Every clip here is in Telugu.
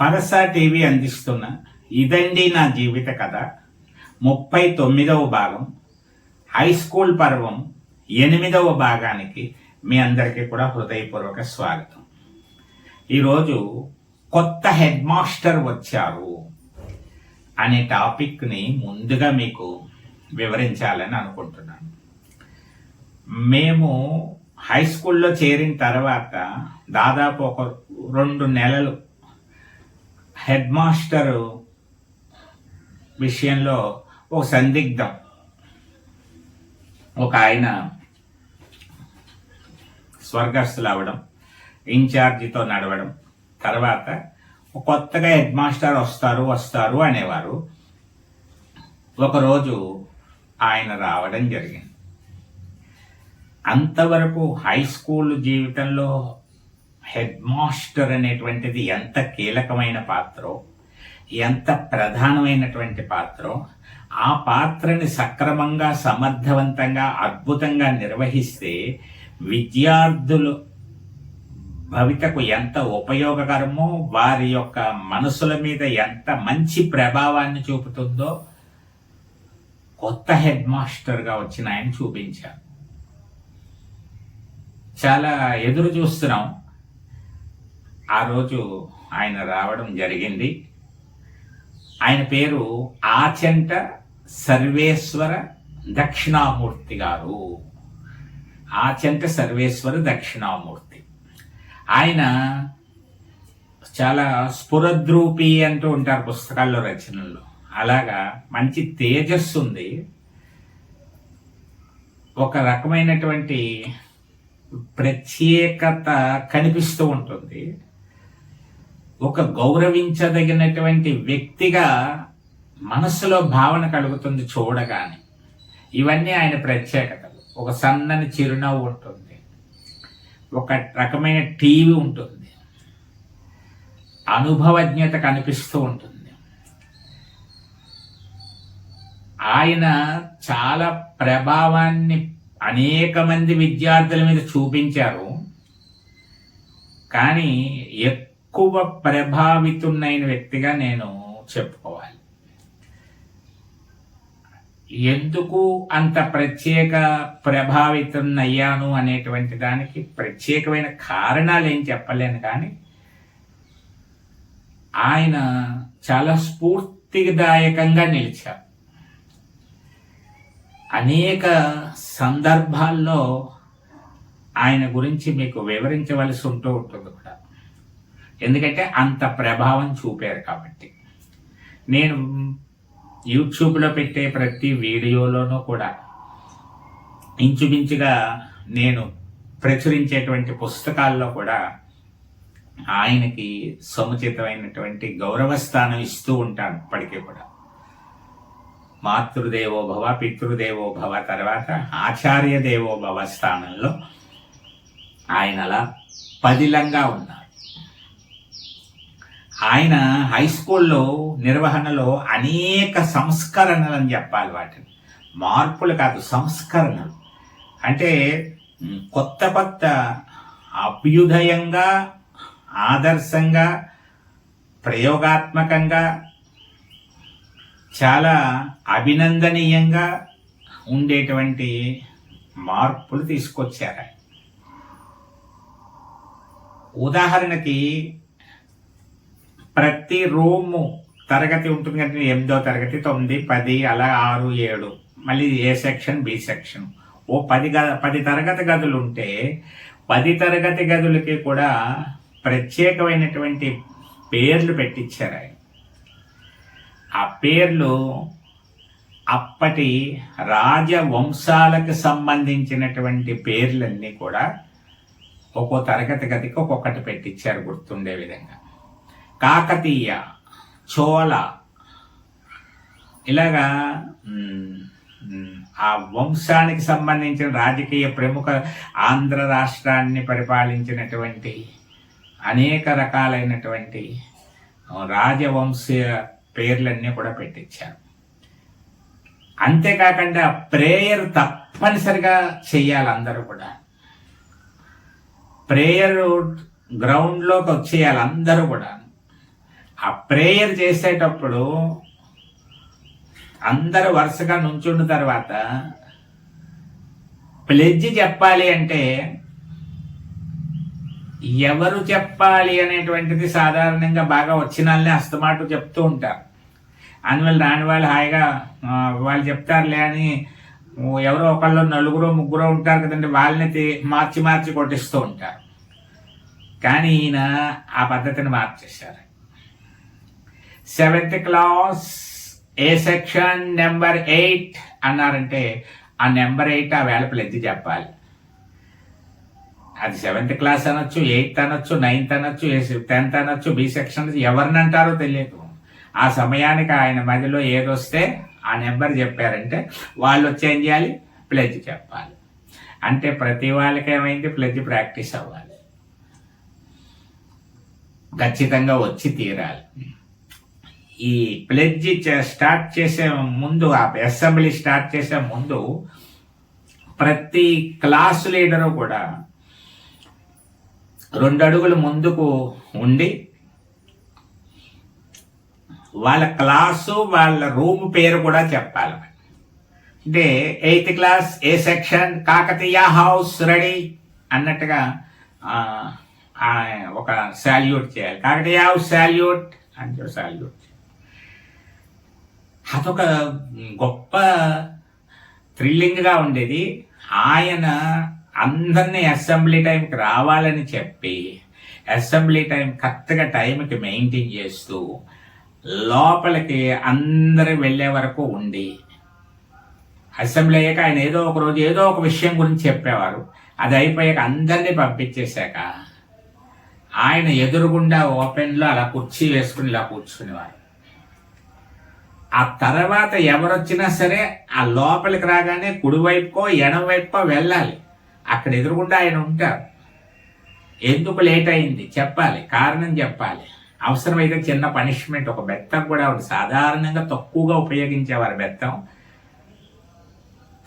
పరస టీవీ అందిస్తున్న ఇదండి నా జీవిత కథ. ముప్పై తొమ్మిదవ భాగం. హై స్కూల్ పర్వం ఎనిమిదవ భాగానికి మీ అందరికీ కూడా హృదయపూర్వక స్వాగతం. ఈరోజు కొత్త హెడ్ మాస్టర్ వచ్చారు అనే టాపిక్ని ముందుగా మీకు వివరించాలని అనుకుంటున్నాను. మేము హై స్కూల్లో చేరిన తర్వాత దాదాపు ఒక రెండు నెలలు హెడ్ మాస్టరు విషయంలో ఒక సందిగ్ధం. ఒక ఆయన స్వర్గస్థులు అవ్వడం ఇన్ఛార్జితో నడవడం. తర్వాత కొత్తగా హెడ్ మాస్టర్ వస్తారు వస్తారు అనేవారు. ఒకరోజు ఆయన రావడం జరిగింది. అంతవరకు హై స్కూల్ జీవితంలో హెడ్ మాస్టర్ అనేటువంటిది ఎంత కీలకమైన పాత్రో ఎంత ప్రధానమైనటువంటి పాత్రో ఆ పాత్రని సక్రమంగా సమర్థవంతంగా అద్భుతంగా నిర్వహిస్తే విద్యార్థులు భవితకు ఎంత ఉపయోగకరమో వారి యొక్క మనసుల మీద ఎంత మంచి ప్రభావాన్ని చూపుతుందో కొత్త హెడ్ మాస్టర్గా వచ్చిన ఆయన చూపించారు. చాలా ఎదురు చూస్తున్నాం. ఆ రోజు ఆయన రావడం జరిగింది. ఆయన పేరు ఆచంట సర్వేశ్వర దక్షిణామూర్తి గారు. ఆచంట సర్వేశ్వర దక్షిణామూర్తి. ఆయన చాలా స్ఫురద్రూపి అంటూ ఉంటారు పుస్తకాల్లో రచనల్లో. అలాగా మంచి తేజస్సు ఉంది. ఒక రకమైనటువంటి ప్రత్యేకత కనిపిస్తూ ఉంటుంది. ఒక గౌరవించదగినటువంటి వ్యక్తిగా మనసులో భావన కలుగుతుంది చూడగానే. ఇవన్నీ ఆయన ప్రత్యేకతలు. ఒక సన్నని చిరునవ్వు ఉంటుంది. ఒక రకమైన టీవీ ఉంటుంది. అనుభవజ్ఞత కనిపిస్తూ ఉంటుంది. ఆయన చాలా ప్రభావాన్ని అనేక మంది విద్యార్థుల మీద చూపించారు. కానీ ఎక్కువ ప్రభావితున్నైన వ్యక్తిగా నేను చెప్పుకోవాలి. ఎందుకు అంత ప్రత్యేక ప్రభావితం అయ్యాను అనేటువంటి దానికి ప్రత్యేకమైన కారణాలు ఏం చెప్పలేను కానీ ఆయన చాలా స్ఫూర్తిదాయకంగా నిలిచారు. అనేక సందర్భాల్లో ఆయన గురించి మీకు వివరించవలసి ఉంటూ ఉంటుంది కూడా. ఎందుకంటే అంత ప్రభావం చూపారు కాబట్టి. నేను యూట్యూబ్లో పెట్టే ప్రతి వీడియోలోనూ కూడా ఇంచుమించుగా నేను ప్రచురించేటువంటి పుస్తకాల్లో కూడా ఆయనకి సముచితమైనటువంటి గౌరవ స్థానం ఇస్తూ ఉంటాను ఇప్పటికీ కూడా. మాతృదేవో భవ పితృదేవో భవ తర్వాత ఆచార్య దేవో భవ స్థానంలో ఆయన అలా పదిలంగా ఉన్నారు. ఆయన హై స్కూల్లో నిర్వహణలో అనేక సంస్కరణలు అని చెప్పాలి వాటిని. మార్పులు కాదు సంస్కరణలు. అంటే కొత్త కొత్త అభ్యుదయంగా ఆదర్శంగా ప్రయోగాత్మకంగా చాలా అభినందనీయంగా ఉండేటువంటి మార్పులు తీసుకొచ్చారు ఉదాహరణకి ప్రతి రూము తరగతి ఉంటుంది అంటే ఎనిమిదో తరగతి తొమ్మిది పది అలా ఆరు ఏడు. మళ్ళీ ఏ సెక్షన్ బి సెక్షన్. ఓ పది గ పది తరగతి గదులు ఉంటే పది తరగతి గదులకి కూడా ప్రత్యేకమైనటువంటి పేర్లు పెట్టించారు ఆయన. ఆ పేర్లు అప్పటి రాజవంశాలకు సంబంధించినటువంటి పేర్లన్నీ కూడా ఒక్కో తరగతి గదికి ఒక్కొక్కటి పెట్టించారు గుర్తుండే విధంగా. కాకతీయ చోళ. ఇలాగా ఆ వంశానికి సంబంధించిన రాజకీయ ప్రముఖ ఆంధ్ర రాష్ట్రాన్ని పరిపాలించినటువంటి అనేక రకాలైనటువంటి రాజవంశీయ పేర్లన్నీ కూడా పెట్టించారు. అంతేకాకుండా ప్రేయర్ తప్పనిసరిగా చేయాలి అందరూ కూడా. ప్రేయర్ గ్రౌండ్లోకి వచ్చేయాలి అందరూ కూడా. ఆ ప్రేయర్ చేసేటప్పుడు అందరు వరుసగా నుంచున్న తర్వాత ప్లెడ్జ్ చెప్పాలి అంటే ఎవరు చెప్పాలి అనేటువంటిది సాధారణంగా బాగా వచ్చిన వాళ్ళని అస్తమాటు చెప్తూ ఉంటారు. అందువల్ల రాని వాళ్ళు హాయిగా వాళ్ళు చెప్తారులే అని ఎవరో ఒకళ్ళు నలుగురు ముగ్గురు ఉంటారు కదండి వాళ్ళని మార్చి మార్చి కొట్టిస్తూ ఉంటారు. కానీ ఈయన ఆ పద్ధతిని మార్చేశారు. Seventh class A section number eight అన్నారంటే ఆ నెంబర్ ఎయిట్ ఆ వేళ ఎత్తి చెప్పాలి? అది సెవెంత్ క్లాస్ అనొచ్చు ఎయిత్ అనొచ్చు నైన్త్ అనొచ్చు టెన్త్ అనొచ్చు బి సెక్షన్ ఎవరిని అంటారో తెలియదు. ఆ సమయానికి ఆయన మధ్యలో ఏదొస్తే ఆ నెంబర్ చెప్పారంటే వాళ్ళు వచ్చి ఏం చేయాలి? ప్లెజ్ చెప్పాలి. అంటే ప్రతి వాళ్ళకి ఏమైంది? ప్లెజ్ ప్రాక్టీస్ అవ్వాలి. ఖచ్చితంగా వచ్చి తీరాలి. ఈ ప్లెడ్జ్ స్టార్ట్ చేసే ముందు ఆ అసెంబ్లీ స్టార్ట్ చేసే ముందు ప్రతి క్లాస్ లీడరు కూడా రెండు అడుగులు ముందుకు ఉండి వాళ్ళ క్లాసు వాళ్ళ రూమ్ పేరు కూడా చెప్పాలి. అంటే eighth class A section Kakatiya house ready అన్నట్టుగా ఒక శాల్యూట్ చేయాలి. కాకతీయ హౌస్ శాల్యూట్ అంటే శాల్యూట్ అదొక గొప్ప థ్రిల్లింగ్గా ఉండేది. ఆయన అందరినీ అసెంబ్లీ టైంకి రావాలని చెప్పి అసెంబ్లీ టైం కరెక్ట్గా టైంకి మెయింటైన్ చేస్తూ లోపలికి అందరు వెళ్ళే వరకు ఉండి అసెంబ్లీ అయ్యాక ఆయన ఏదో ఒక రోజు ఏదో ఒక విషయం గురించి చెప్పేవారు. అది అయిపోయాక అందరినీ పంపించేశాక ఆయన ఎదురుగుండా ఓపెన్లో అలా కుర్చీ వేసుకుని ఇలా కూర్చునేవారు. ఆ తర్వాత ఎవరొచ్చినా సరే ఆ లోపలికి రాగానే కుడివైపుకో ఎడం వైపుకో వెళ్ళాలి. అక్కడ ఎదురుగుండా ఆయన ఉంటారు. ఎందుకు లేట్ అయింది? చెప్పాలి. కారణం చెప్పాలి. అవసరమైతే చిన్న పనిష్మెంట్ ఒక బెత్తం కూడా ఉంది సాధారణంగా తక్కువగా ఉపయోగించేవారు బెత్తం.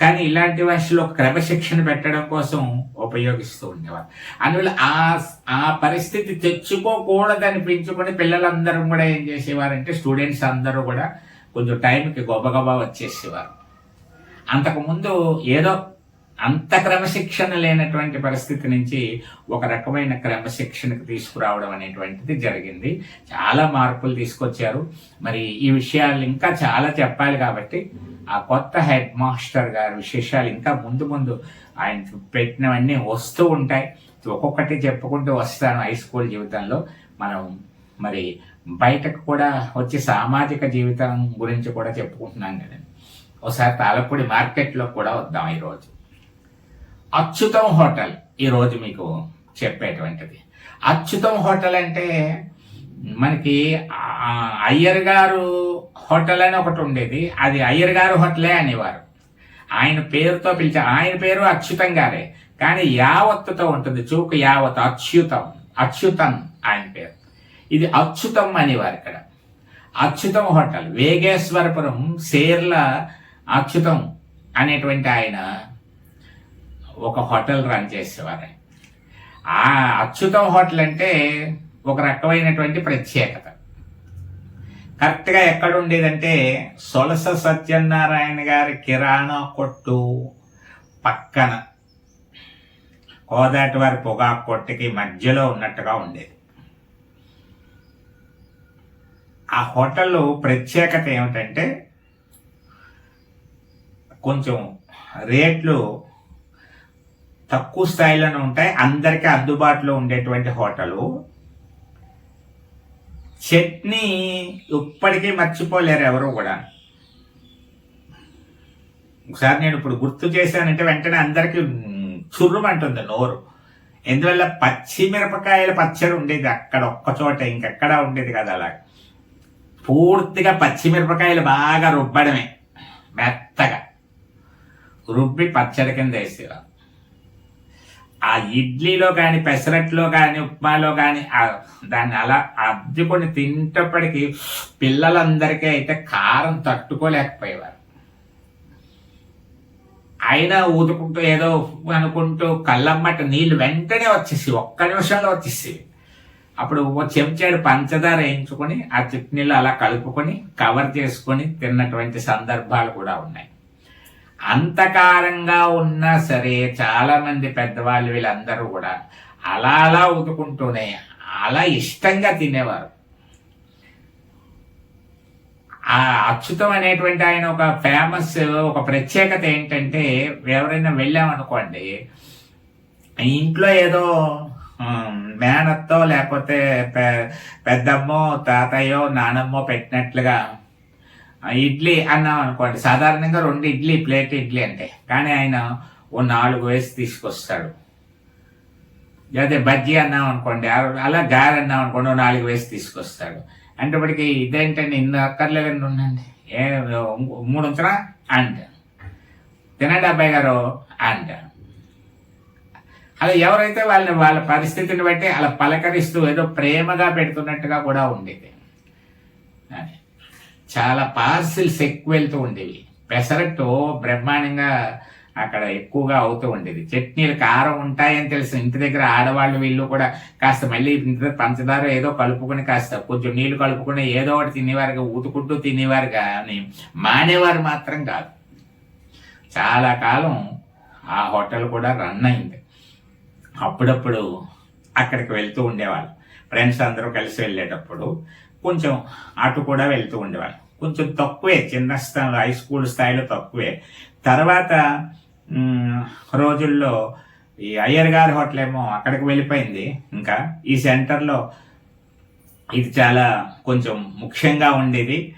కానీ ఇలాంటి వాటిలో క్రమశిక్షణ పెట్టడం కోసం ఉపయోగిస్తూ ఉండేవారు. అందువల్ల ఆ ఆ పరిస్థితి తెచ్చుకోకూడదని పెంచుకొని పిల్లలందరూ కూడా ఏం చేసేవారంటే స్టూడెంట్స్ అందరూ కూడా కొంచెం టైంకి గొబగబా వచ్చేసేవారు. అంతకుముందు ఏదో అంత క్రమశిక్షణ లేనటువంటి పరిస్థితి నుంచి ఒక రకమైన క్రమశిక్షణకు తీసుకురావడం అనేటువంటిది జరిగింది. చాలా మార్పులు తీసుకొచ్చారు. మరి ఈ విషయాలు ఇంకా చాలా చెప్పాలి కాబట్టి ఆ కొత్త హెడ్ మాస్టర్ గారి విశేషాలు ఇంకా ముందు ముందు ఆయన పెట్టినవన్నీ వస్తూ ఉంటాయి. ఒక్కొక్కటి చెప్పుకుంటూ వస్తాను హై స్కూల్ జీవితంలో. మనం మరి బయటకు కూడా వచ్చి సామాజిక జీవితం గురించి కూడా చెప్పుకుంటున్నాం కదండి ఒకసారి తాళపూడి మార్కెట్లో కూడా వద్దాం ఈరోజు. అచ్యుతం హోటల్ ఈరోజు మీకు చెప్పేటువంటిది. అచ్యుతం హోటల్ అంటే మనకి అయ్యర్ గారు హోటల్ అని ఒకటి ఉండేది. అది అయ్యర్ గారు హోటలే అనేవారు. ఆయన పేరుతో పిలిచే ఆయన పేరు అచ్యుతం గారే. కానీ యావత్తుతో ఉంటుంది. చూపు యావత్ అచ్యుతం అచ్యుతం ఆయన పేరు. ఇది అచ్యుతం అనేవారు ఇక్కడ. అచ్యుతం హోటల్. వేగేశ్వరపురం సేర్ల అచ్యుతం అనేటువంటి ఆయన ఒక హోటల్ రన్ చేసేవారు. ఆ అచ్యుతం హోటల్ అంటే ఒక రకమైనటువంటి ప్రత్యేకత. కరెక్ట్గా ఎక్కడ ఉండేదంటే సొలస సత్యనారాయణ గారి కిరాణా కొట్టు పక్కన. కోదాటి వారి పొగాకు కొట్టుకి మధ్యలో ఉన్నట్టుగా ఉండేది. ఆ హోటల్లో ప్రత్యేకత ఏమిటంటే కొంచెం రేట్లు తక్కువ స్థాయిలోనే ఉంటాయి. అందరికీ అందుబాటులో ఉండేటువంటి హోటలు. చట్నీ ఇప్పటికీ మర్చిపోలేరు ఎవరు కూడా. ఒకసారి నేను ఇప్పుడు గుర్తు చేశానంటే వెంటనే అందరికీ చుర్రుమంటుంది నోరు. ఎందువల్ల పచ్చిమిరపకాయల పచ్చడి ఉండేది అక్కడ ఒక్కచోట ఇంకెక్కడా ఇంకెక్కడ ఉండేది కదా అలా పూర్తిగా పచ్చిమిరపకాయలు బాగా రుబ్బడమే. మెత్తగా. రుబ్బి పచ్చడి కింద వేసేవారు. ఆ ఇడ్లీలో కానీ పెసరట్లో కానీ ఉప్మాలో కానీ దాన్ని అలా అద్దుకొని తింటప్పటికీ పిల్లలందరికీ అయితే కారం తట్టుకోలేకపోయేవారు. అయినా ఊదుకుంటూ ఏదో అనుకుంటూ కళ్ళమ్మట నీళ్ళు వెంటనే వచ్చేసి ఒక్క నిమిషంలో వచ్చేసి అప్పుడు ఓ చెంచాడు పంచదార వేయించుకొని ఆ చట్నీలో అలా కలుపుకొని కవర్ చేసుకొని తిన్నటువంటి సందర్భాలు కూడా ఉన్నాయి. అంతకారంగా ఉన్నా సరే చాలామంది పెద్దవాళ్ళు వీళ్ళందరూ కూడా అలా అలా ఉతుకుంటూనే అలా ఇష్టంగా తినేవారు. ఆ అచ్యుతం అనేటువంటి ఆయన ఒక ఫేమస్ ఒక ప్రత్యేకత ఏంటంటే ఎవరైనా వెళ్ళామనుకోండి ఇంట్లో ఏదో మేనత్తో లేకపోతే పెద్దమ్మో తాతయ్యో నానమ్మో పెట్టినట్లుగా ఇడ్లీ అన్నాం అనుకోండి. సాధారణంగా రెండు ఇడ్లీ ప్లేట్ ఇడ్లీ అంటే. కానీ ఆయన ఓ నాలుగు వేసి తీసుకొస్తాడు. లేదా బజ్జీ అన్నాం అనుకోండి. అలా గారె అన్నాం అనుకోండి ఓ నాలుగు వేసి తీసుకొస్తాడు. అంటే ఇప్పటికి ఇదేంటండి ఇన్ని అక్కర్లేదండి ఉండండి. ఏ మూడు ఉంచరా? అండ్ తినండి అబ్బాయి గారు అండ్ అలా ఎవరైతే వాళ్ళని వాళ్ళ పరిస్థితిని బట్టి అలా పలకరిస్తూ ఏదో ప్రేమగా పెడుతున్నట్టుగా కూడా ఉండేది. చాలా పార్సిల్స్ ఎక్కువ వెళ్తూ ఉండేవి. పెసరట్టు బ్రహ్మాండంగా అక్కడ ఎక్కువగా అవుతూ ఉండేది. చట్నీలు కారం ఉంటాయని తెలుసు. ఇంటి దగ్గర ఆడవాళ్ళు వీళ్ళు కూడా కాస్త మళ్ళీ ఇంటి పంచదార ఏదో కలుపుకొని కాస్త కొంచెం నీళ్ళు కలుపుకొని ఏదో ఒకటి తినేవారుగా ఊతుకుంటూ తినేవారు కానీ మానేవారు మాత్రం కాదు. చాలా కాలం ఆ హోటల్ కూడా రన్ అయింది. అప్పుడప్పుడు అక్కడికి వెళ్తూ ఉండేవాళ్ళు. ఫ్రెండ్స్ అందరూ కలిసి వెళ్ళేటప్పుడు కొంచెం అటు కూడా వెళ్తూ ఉండేవాళ్ళు. కొంచెం తక్కువే చిన్న స్థాయిలో హై స్కూల్ స్థాయిలో తక్కువే. తర్వాత రోజుల్లో ఈ అయ్యర్ గారి హోటల్ ఏమో అక్కడికి వెళ్ళిపోయింది. ఇంకా ఈ సెంటర్లో ఇది చాలా కొంచెం ముఖ్యంగా ఉండేది.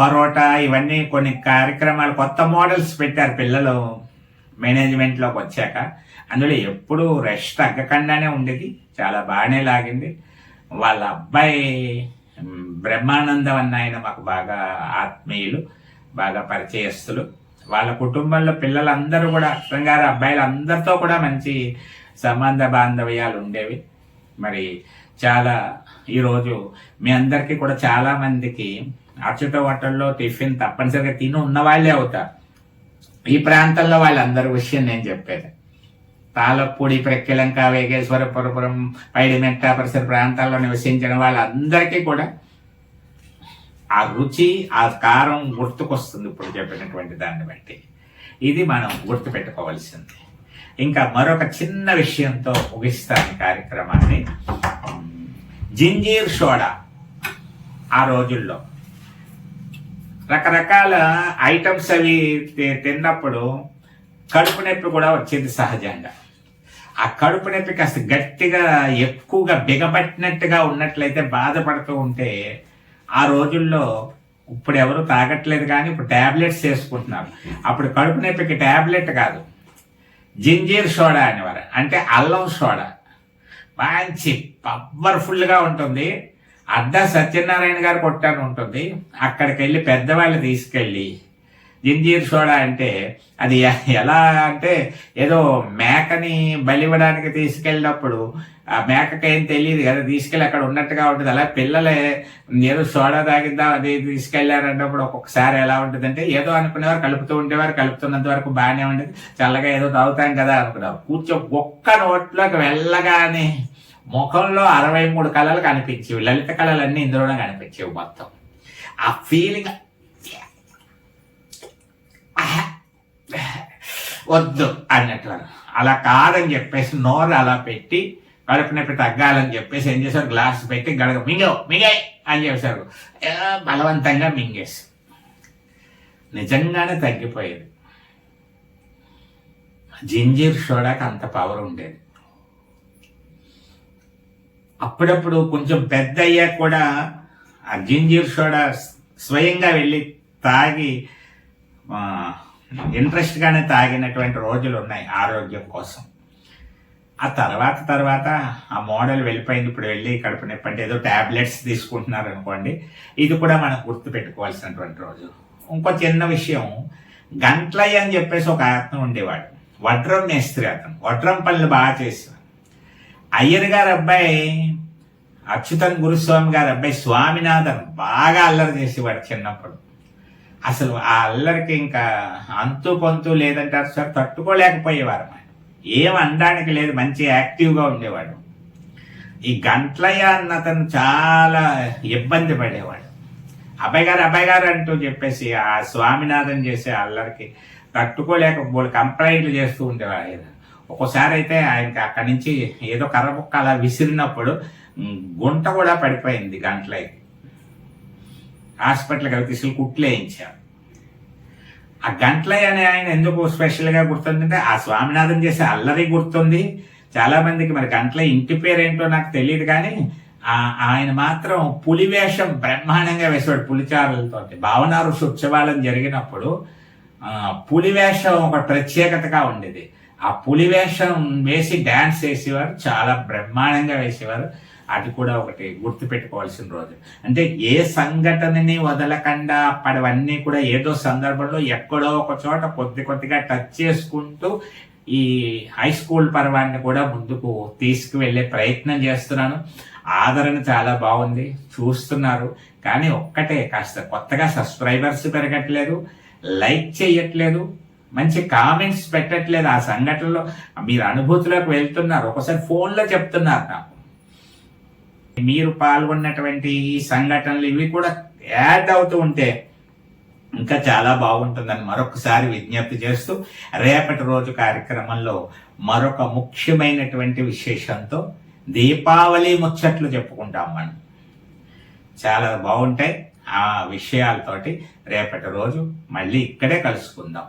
పరోటా ఇవన్నీ కొన్ని కార్యక్రమాలు కొత్త మోడల్స్ పెట్టారు పిల్లలు. మేనేజ్మెంట్లోకి వచ్చాక అందులో ఎప్పుడు రష్ తగ్గకుండానే ఉండేది. చాలా బాగానే లాగింది. వాళ్ళ అబ్బాయి బ్రహ్మానందం అన్న ఆయన మాకు బాగా ఆత్మీయులు బాగా పరిచయస్తులు. వాళ్ళ కుటుంబంలో పిల్లలందరూ కూడా అర్థంగారు అబ్బాయిలు అందరితో కూడా మంచి సంబంధ బాంధవ్యాలు ఉండేవి. మరి చాలా ఈరోజు మీ అందరికీ కూడా చాలామందికి అచ్యుత హోటల్లో టిఫిన్ తప్పనిసరిగా తిని ఉన్నవాళ్ళే అవుతారు. ఈ ప్రాంతంలో వాళ్ళందరి విషయం నేను చెప్పేది. తాళపూడి ప్రక్కిలంక వేగేశ్వరపురపురం పైడిమెట్ట పరిసర ప్రాంతాల్లో నివసించిన వాళ్ళందరికీ కూడా ఆ రుచి ఆ కారం గుర్తుకొస్తుంది ఇప్పుడు చెప్పినటువంటి దాన్ని బట్టి. ఇది మనం గుర్తుపెట్టుకోవాల్సింది. ఇంకా మరొక చిన్న విషయంతో ముగిస్తాను కార్యక్రమాన్ని. జింజీర్ సోడా ఆ రోజుల్లో. రకరకాల ఐటమ్స్ అవి తిన్నప్పుడు కడుపు నొప్పి కూడా వచ్చింది సహజంగా. ఆ కడుపు నొప్పి కాస్త గట్టిగా ఎక్కువగా బిగబట్టినట్టుగా ఉన్నట్లయితే బాధపడుతూ ఉంటే ఆ రోజుల్లో ఇప్పుడు ఎవరు తాగట్లేదు కానీ ఇప్పుడు ట్యాబ్లెట్స్ వేసుకుంటున్నారు. అప్పుడు కడుపు నొప్పికి ట్యాబ్లెట్ కాదు. జింజీర్ సోడా అనేవారు. అంటే అల్లం సోడా. మంచి పవర్ఫుల్గా ఉంటుంది. అడ్డా సత్యనారాయణ గారు కొట్టాను ఉంటుంది. అక్కడికి వెళ్ళి పెద్దవాళ్ళు తీసుకెళ్ళి జింజీర్ సోడా అంటే అది ఎలా అంటే ఏదో మేకని బలివ్వడానికి తీసుకెళ్ళినప్పుడు ఆ మేకకి ఏం తెలియదు కదా తీసుకెళ్ళి అక్కడ ఉన్నట్టుగా ఉంటుంది. అలా పిల్లలే ఏదో సోడా తాగిద్దాం అది తీసుకెళ్ళారంటప్పుడు ఒక్కొక్కసారి ఎలా ఉంటుందంటే ఏదో అనుకునేవారు కలుపుతూ ఉండేవారు కలుపుతున్నంత వరకు బాగానే ఉండేది. చల్లగా ఏదో తాగుతాం కదా అనుకున్నాం కూర్చో ఒక్క నోట్లోకి వెళ్ళగానే ముఖంలో అరవై మూడు కళలు కనిపించేవి. లలిత కళలన్నీ ఇందులోనే కనిపించేవి మొత్తం. ఆ ఫీలింగ్ వద్దు అన్నట్లు అలా కాదని చెప్పేసి నోరు అలా పెట్టి కడుపు నొప్పి తగ్గాలని చెప్పేసి ఏం చేశారు? గ్లాస్ పెట్టి గడగ మింగవు మింగాయి అని చెప్పారు బలవంతంగా మింగేసి. నిజంగానే తగ్గిపోయేది. జింజీర్ షోడాకి అంత పవర్ ఉండేది. అప్పుడప్పుడు కొంచెం పెద్ద అయ్యాక కూడా ఆ జింజీర్ సోడా స్వయంగా వెళ్ళి తాగి ఇంట్రెస్ట్గానే తాగినటువంటి రోజులు ఉన్నాయి ఆరోగ్యం కోసం. ఆ తర్వాత తర్వాత ఆ మోడల్ వెళ్ళిపోయింది. ఇప్పుడు వెళ్ళి కడుపు నొప్పి ఏదో ట్యాబ్లెట్స్ తీసుకుంటున్నారు అనుకోండి. ఇది కూడా మనం గుర్తు పెట్టుకోవాల్సినటువంటి రోజు. ఇంకో చిన్న విషయం గంట్లయ్య అని చెప్పేసి ఒక ఆత్మ ఉండేవాడు. వడ్రం మేస్త్రి అతను. వడ్రం పనులు బాగా చేసేవారు అయ్యర్ గారు అబ్బాయి అచ్యుతన్ గురుస్వామి గారి అబ్బాయి స్వామినాథన్ బాగా అల్లరి చేసేవాడు చిన్నప్పుడు. అసలు ఆ అల్లరికి ఇంకా అంతు పొంతు లేదంటారు సార్ తట్టుకోలేకపోయేవారు అన్నమాట. ఏం అనడానికి లేదు మంచి యాక్టివ్గా ఉండేవాడు. ఈ గంట్లయ్య అన్న అతను చాలా ఇబ్బంది పడేవాడు. అబ్బాయి గారు అబ్బాయి గారు అంటూ చెప్పేసి ఆ స్వామినాథన్ చేసే అల్లరికి తట్టుకోలేక బోళ్ళు కంప్లైంట్లు చేస్తూ ఉండేవాడు ఆయన. ఒక్కోసారి అయితే ఆయనకి అక్కడి నుంచి ఏదో కర్ర ముక్క అలా విసిరినప్పుడు గుంట కూడా పడిపోయింది గంటలకి హాస్పిటల్కి అవి తీసుకెళ్ళి కుట్లేయించారు ఆ గంటలయ్య అనే ఆయన ఎందుకు స్పెషల్గా గుర్తుందంటే ఆ స్వామినాథన్ చేసే అల్లరి గుర్తుంది. చాలామందికి మరి గంటల ఇంటి పేరేంటో నాకు తెలియదు కానీ ఆయన మాత్రం పులి వేషం బ్రహ్మాండంగా వేసేవాడు పులిచారులతో భావనారు ఉత్సవాలను జరిగినప్పుడు పులివేషం పులి వేషం ఒక ప్రత్యేకతగా ఉండేది. ఆ పులి వేషం వేసి డ్యాన్స్ వేసేవారు చాలా బ్రహ్మాండంగా వేసేవారు. అది కూడా ఒకటి గుర్తుపెట్టుకోవాల్సిన రోజు. అంటే ఏ సంఘటనని వదలకుండా అప్పటివన్నీ కూడా ఏదో సందర్భంలో ఎక్కడో ఒక చోట కొద్ది కొద్దిగా టచ్ చేసుకుంటూ ఈ హై స్కూల్ పర్వాన్ని కూడా ముందుకు తీసుకువెళ్ళే ప్రయత్నం చేస్తున్నాను. ఆదరణ చాలా బాగుంది చూస్తున్నారు. కానీ ఒక్కటే కాస్త కొత్తగా సబ్స్క్రైబర్స్ పెరగట్లేదు లైక్ చేయట్లేదు. మంచి కామెంట్స్ పెట్టట్లేదు ఆ సంఘటనలో. మీరు అనుభూతిలోకి వెళ్తున్నారు. ఒకసారి ఫోన్లో చెప్తున్నారు నాకు. మీరు పాల్గొన్నటువంటి ఈ సంఘటనలు ఇవి కూడా యాడ్ అవుతూ ఉంటే ఇంకా చాలా బాగుంటుందని మరొకసారి విజ్ఞప్తి చేస్తూ రేపటి రోజు కార్యక్రమంలో మరొక ముఖ్యమైనటువంటి విశేషంతో దీపావళి ముచ్చట్లు చెప్పుకుంటాం మనం. చాలా బాగుంటాయి ఆ విషయాలతోటి రేపటి రోజు మళ్ళీ ఇక్కడే కలుసుకుందాం.